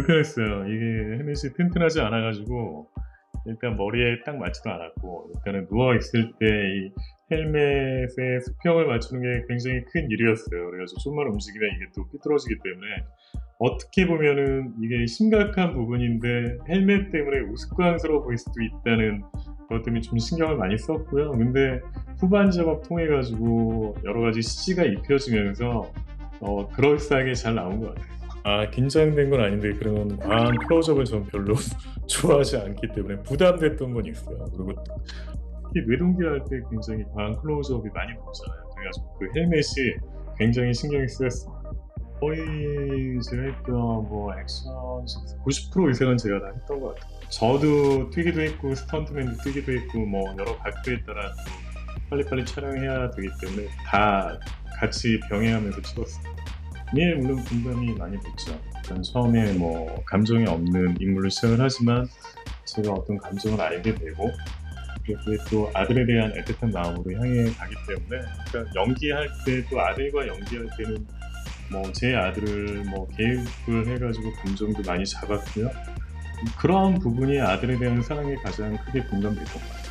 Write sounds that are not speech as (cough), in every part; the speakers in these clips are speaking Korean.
불편했어요. 이게 헬멧이 튼튼하지 않아가지고 일단 머리에 딱 맞지도 않았고 일단은 누워 있을 때 이 헬멧의 수평을 맞추는 게 굉장히 큰 일이었어요. 그래가지고 좀만 움직이면 이게 또 삐뚤어지기 때문에 어떻게 보면은 이게 심각한 부분인데 헬멧 때문에 우스꽝스러워 보일 수도 있다는 그것 때문에 좀 신경을 많이 썼고요. 근데 후반 작업 통해 가지고 여러 가지 CG가 입혀지면서 어, 그럴싸하게 잘 나온 것 같아요. 아 긴장된 건 아닌데 그런 과한 클로즈업을 전 별로 (laughs) 좋아하지 않기 때문에 부담됐던 건 있어요. 그리고 특히 뇌동기 할때 굉장히 과한 클로즈업이 많이 나오잖아요. 그래가지고 그 헬멧이 굉장히 신경이 쓰였어요. 거의 제가 했던 뭐 액션 90% 이상은 제가 다 했던 것 같아요. 저도 뛰기도 했고 스턴트맨도 뛰기도 했고 뭐 여러 각도에 따라 또 빨리빨리 촬영해야 되기 때문에 다 같이 병행하면서 찍었어요. 예, 물론 분담이 많이 됐죠. 일단 처음에 뭐 감정이 없는 인물로 시작을 하지만 제가 어떤 감정을 알게 되고 그게 또 아들에 대한 애틋한 마음으로 향해 가기 때문에 그러니까 연기할 때 또 아들과 연기할 때는 뭐 제 아들을 뭐 개입을 해가지고 감정도 많이 잡았고요. 그런 부분이 아들에 대한 사랑이 가장 크게 공감될 것 같아요.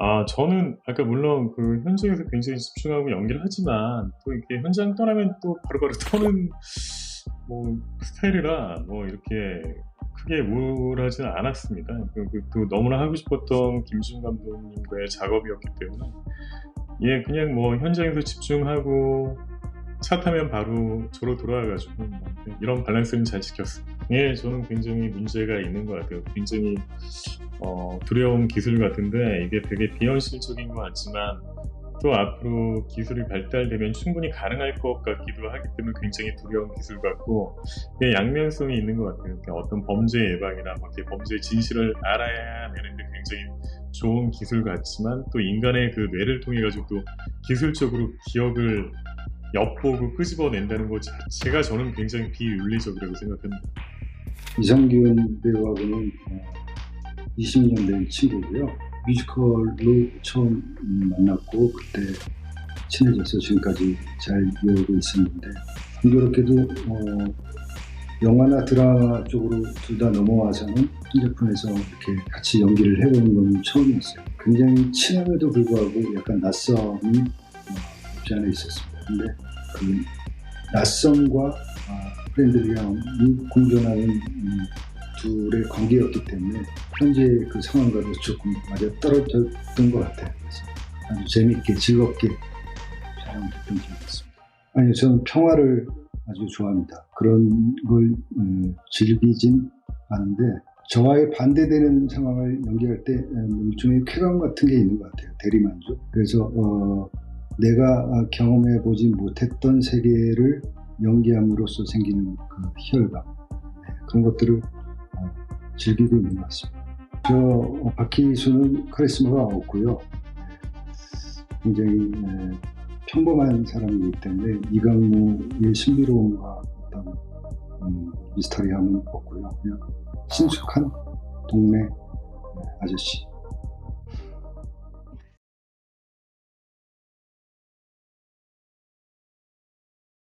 아, 저는 아까 물론 그 현장에서 굉장히 집중하고 연기를 하지만 또 이렇게 현장 떠나면 또 바로바로 (laughs) 터는 뭐 스타일이라 뭐 이렇게 크게 우울하지는 않았습니다. 그, 그, 또 너무나 하고 싶었던 김준 감독님과의 작업이었기 때문에 예, 그냥 뭐 현장에서 집중하고 차 타면 바로 저로 돌아와가지고 뭐 이런 밸런스는 잘 지켰습니다. 예, 저는 굉장히 문제가 있는 것 같아요. 굉장히 어, 두려운 기술 같은데 이게 되게 비현실적인 것 같지만 또 앞으로 기술이 발달되면 충분히 가능할 것 같기도 하기 때문에 굉장히 두려운 기술 같고 양면성이 있는 것 같아요. 그러니까 어떤 범죄 예방이나 뭐 이렇게 범죄 진실을 알아야 되는데 굉장히 좋은 기술 같지만 또 인간의 그 뇌를 통해 가지고 또 기술적으로 기억을 엿보고 끄집어낸다는 것 자체가 저는 굉장히 비윤리적이라고 생각합니다. 이성균 배우하고는 어, 20년 된 친구고요. 뮤지컬로 처음 음, 만났고 그때 친해져서 지금까지 잘 이어오고 있었는데 공교롭게도 어, 영화나 드라마 쪽으로 둘 다 넘어와서는 한 작품에서 이렇게 같이 연기를 해보는 건 처음이었어요. 굉장히 친함에도 불구하고 약간 낯섦이 어, 없지 않아 있었습니다. 근데 그 낯섦과 아, 프렌들리함이 공존하는 음, 둘의 관계였기 때문에 현재 그 상황과도 조금 맞아 떨어졌던 것 같아요. 그래서 아주 재밌게 즐겁게 촬영했던 적이 있습니다. 아니요, 저는 평화를 아주 좋아합니다. 그런 걸 음, 즐기진 않은데 저와의 반대되는 상황을 연기할 때 음, 일종의 쾌감 같은 게 있는 것 같아요. 대리만족. 그래서 어, 내가 경험해 보지 못했던 세계를 연기함으로써 생기는 그 희열감 네, 그런 것들을 어, 즐기고 있는 것 같습니다. 저 어, 박희수는 카리스마가 없고요. 굉장히 에, 평범한 사람이기 때문에 이강무의 신비로움과 어떤 음, 미스터리함은 없고요. 그냥 친숙한 동네 아저씨.